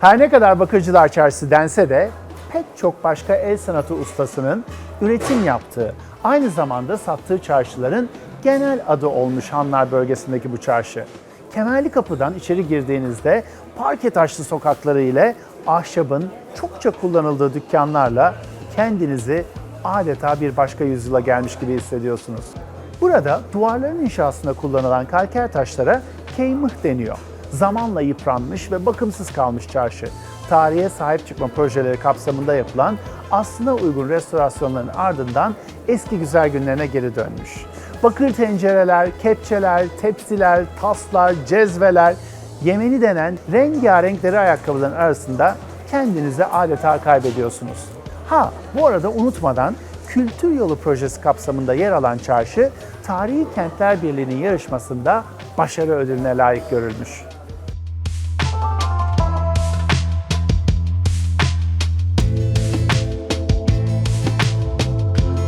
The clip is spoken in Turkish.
Her ne kadar Bakırcılar Çarşısı dense de pek çok başka el sanatı ustasının üretim yaptığı, aynı zamanda sattığı çarşıların genel adı olmuş Hanlar bölgesindeki bu çarşı. Kemerli Kapı'dan içeri girdiğinizde parke taşlı sokakları ile ahşabın çokça kullanıldığı dükkanlarla kendinizi adeta bir başka yüzyıla gelmiş gibi hissediyorsunuz. Burada duvarların inşasında kullanılan kalker taşlara keymıh deniyor. Zamanla yıpranmış ve bakımsız kalmış çarşı. Tarihe sahip çıkma projeleri kapsamında yapılan aslına uygun restorasyonların ardından eski güzel günlerine geri dönmüş. Bakır tencereler, kepçeler, tepsiler, taslar, cezveler, Yemeni denen rengarenk deri ayakkabıların arasında kendinizi adeta kaybediyorsunuz. Ha bu arada unutmadan Kültür Yolu projesi kapsamında yer alan çarşı, Tarihi Kentler Birliği'nin yarışmasında başarı ödülüne layık görülmüş.